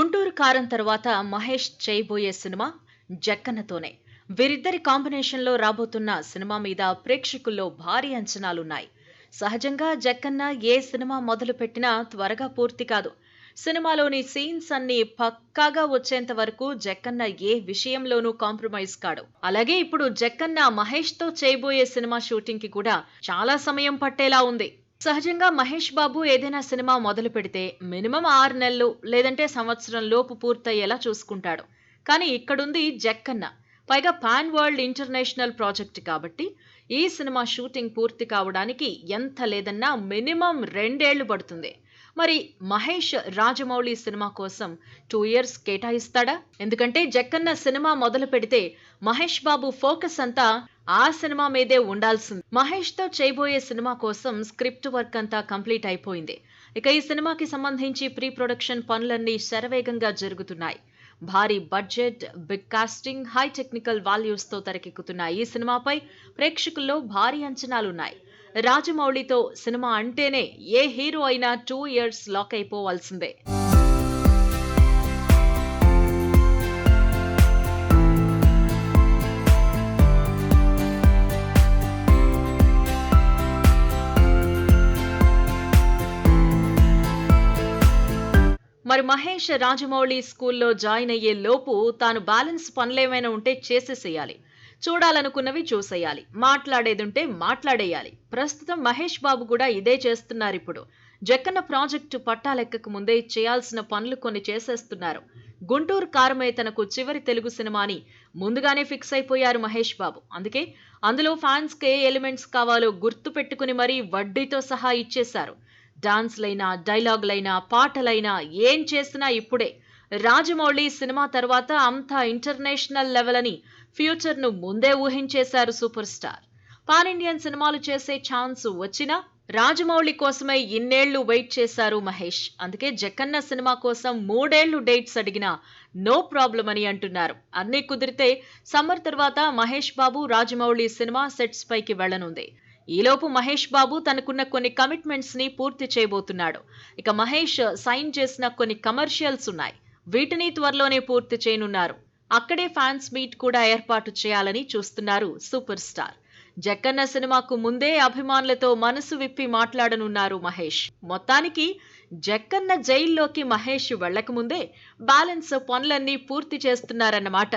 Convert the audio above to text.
గుంటూరు కారం తర్వాత మహేష్ చేయబోయే సినిమా జక్కన్నతోనే. వీరిద్దరి కాంబినేషన్లో రాబోతున్న సినిమా మీద ప్రేక్షకుల్లో భారీ అంచనాలున్నాయి. సహజంగా జక్కన్న ఏ సినిమా మొదలు పెట్టినా త్వరగా పూర్తి కాదు. సినిమాలోని సీన్స్ అన్ని పక్కాగా వచ్చేంత వరకు జక్కన్న ఏ విషయంలోనూ కాంప్రమైజ్ కాడు. అలాగే ఇప్పుడు జక్కన్న మహేష్తో చేయబోయే సినిమా షూటింగ్కి కూడా చాలా సమయం పట్టేలా ఉంది. సహజంగా మహేష్ బాబు ఏదైనా సినిమా మొదలు పెడితే మినిమం ఆరు నెలలు లేదంటే సంవత్సరం లోపు పూర్తయ్యేలా చూసుకుంటాడు. కానీ ఇక్కడుంది జక్కన్న. పైగా పాన్ వరల్డ్ ఇంటర్నేషనల్ ప్రాజెక్ట్ కాబట్టి ఈ సినిమా షూటింగ్ పూర్తి కావడానికి ఎంత లేదన్నా మినిమం రెండేళ్ళు పడుతుంది. మరి మహేష్ రాజమౌళి సినిమా కోసం టూ ఇయర్స్ కేటాయిస్తాడా? ఎందుకంటే జక్కన్న సినిమా మొదలు పెడితే మహేష్ బాబు ఫోకస్ అంతా ఆ సినిమా మీదే ఉండాల్సింది. మహేష్తో చేయబోయే సినిమా కోసం స్క్రిప్ట్ వర్క్ అంతా కంప్లీట్ అయిపోయింది. ఇక ఈ సినిమాకి సంబంధించి ప్రీ ప్రొడక్షన్ పనులన్నీ శరవేగంగా జరుగుతున్నాయి. భారీ budget big casting high technical వాల్యూస్తో తెరకెక్కుతున్న ఈ సినిమాపై ప్రేక్షకుల్లో భారీ అంచనాలున్నాయి. రాజమౌళితో సినిమా అంటేనే ఏ హీరో అయినా టూ ఇయర్స్ లాక్ అయిపోవాల్సిందే. మరి మహేష్ రాజమౌళి స్కూల్లో జాయిన్ అయ్యే లోపు తాను బ్యాలెన్స్ పనులేమైనా ఉంటే చేసేసేయాలి. చూడాలనుకున్నవి చూసేయాలి. మాట్లాడేదుంటే మాట్లాడేయాలి. ప్రస్తుతం మహేష్ బాబు కూడా ఇదే చేస్తున్నారు ఇప్పుడు జక్కన్న ప్రాజెక్టు పట్టాలెక్కకు ముందే చేయాల్సిన పనులు కొన్ని చేసేస్తున్నారు. గుంటూరు కారమే తనకు చివరి తెలుగు సినిమా అని ముందుగానే ఫిక్స్ అయిపోయారు మహేష్ బాబు. అందుకే అందులో ఫ్యాన్స్కి ఏ ఎలిమెంట్స్ కావాలో గుర్తు పెట్టుకుని మరీ వడ్డీతో సహా ఇచ్చేశారు. డాన్స్లైనా డైలాగులైనా పాటలైనా ఏం చేసినా ఇప్పుడే. రాజమౌళి సినిమా తర్వాత అంతా ఇంటర్నేషనల్ లెవెల్ అని ఫ్యూచర్ను ముందే ఊహించేశారు సూపర్ స్టార్. పాన్ ఇండియన్ సినిమాలు చేసే ఛాన్స్ వచ్చినా రాజమౌళి కోసమే ఇన్నేళ్ళు వెయిట్ చేశారు మహేష్. అందుకే జక్కన్న సినిమా కోసం మూడేళ్ళు డేట్స్ అడిగినా నో ప్రాబ్లం అని అంటున్నారు. అన్నీ కుదిరితే సమ్మర్ తర్వాత మహేష్ బాబు రాజమౌళి సినిమా సెట్స్ పైకి వెళ్ళనుంది ఈలోపు మహేష్ బాబు తనకున్న కొన్ని కమిట్మెంట్స్ని పూర్తి చేయబోతున్నాడు. ఇక మహేష్ సైన్ చేసిన కొన్ని కమర్షియల్స్ ఉన్నాయి. వీటిని త్వరలోనే పూర్తి చేయనున్నారు. అక్కడే ఫ్యాన్స్ మీట్ కూడా ఏర్పాటు చేయాలని చూస్తున్నారు సూపర్ స్టార్. జక్కన్న సినిమాకు ముందే అభిమానులతో మనసు విప్పి మాట్లాడనున్నారు మహేష్. మొత్తానికి జక్కన్న జైల్లోకి మహేష్ వెళ్ళకముందే బ్యాలెన్స్ పనులన్నీ పూర్తి చేస్తున్నారన్నమాట.